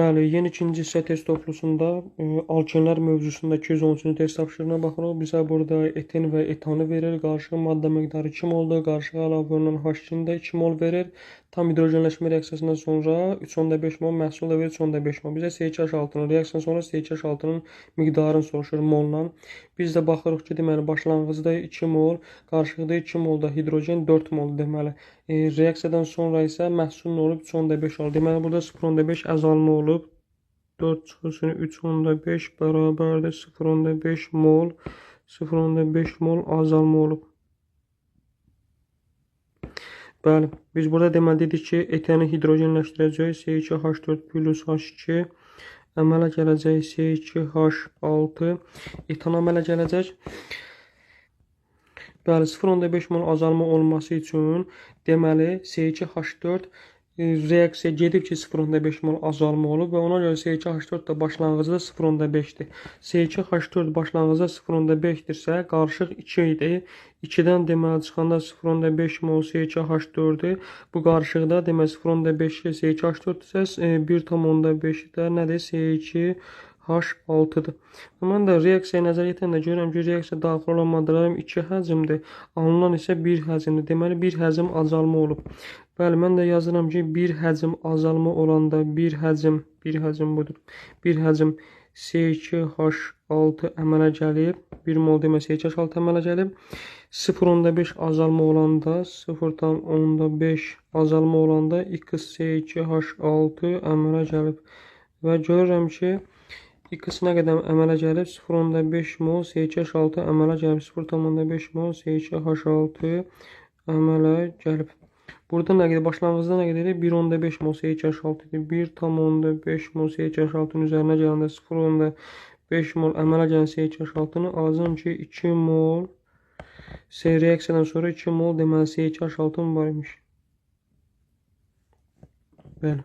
Bəli, yeni ikinci hissə test toplusunda e, alkenlər mövzusunda 213-cü test tapşırığına baxırıq. Bizə burada eten və etanı verir. Qarışıq maddə miqdarı 2 moldur. Qarışığa əlavə olunan H2-ni də 2 mol verir. Tam hidrogenləşmə reaksiyasından sonra 3.5 mol məhsul da verir 3.5 mol. Bizə CH6-nın reaksiyadan sonra CH6-nın miqdarını soruşur molla. Biz də baxırıq ki, deməli başlanğıcda 2 mol, qarışıqda 2 molda hidrogen 4 mol deməli. E, reaksiyadan sonra isə məhsul nə olub? 3.5 olub. Deməli burada 0.5 əzalma olub. 4 çıxısını 3.5 bərabərdir 0.5 mol 0.5 mol azalma olub. Bəli, biz burada deməli dedik ki, etəni hidrogenləşdirəcək C2H4 plus H2 əmələ gələcək C2H6 etan əmələ gələcək. Bəli, 0.5 mol azalma olması üçün deməli C2H4 e, reaksiya gedib ki, 0.5 mol azalma olub və ona görə C2H4 də başlanğıcda 0.5-dir. C2H4 başlanğıcda 0.5-dirsə, qarışıq 2 idi. 2-dən deməli çıxanda 0.5 mol C2H4-dür. Bu qarışıqda deməli 0.5 C2H4-dirsə, 1.5 də nədir? C2 H6-dır. Mən də reaksiyaya nəzər yetirəndə görürəm ki, reaksiya daxil olan maddələrim 2 həcmdir, alınan isə 1 həcmdir. Deməli 1 həcm azalma olub. Bəli, mən də yazıram ki, 1 həcm azalma olanda 1 həcm, 1 həcm budur. 1 həcm C2H6 əmələ gəlib. 1 mol demək C2H6 əmələ gəlib. 0.5 azalma olanda 0.5 azalma olanda XC2H6 əmələ gəlib. Və görürəm ki, X nə qədər əmələ gəlib? 0.5 mol C2H6 əmələ gəlib. 0.5 mol C2H6 əmələ gəlib. Burada nə qədər başlanğıcda nə qədər idi? 1.5 mol C2H6 idi. 1.5 mol C2H6-nın üzərinə gələndə 0.5 mol əmələ gələn C2H6-nı alacağam ki, 2 mol C reaksiyadan sonra 2 mol deməli C2H6 var imiş. Bəli.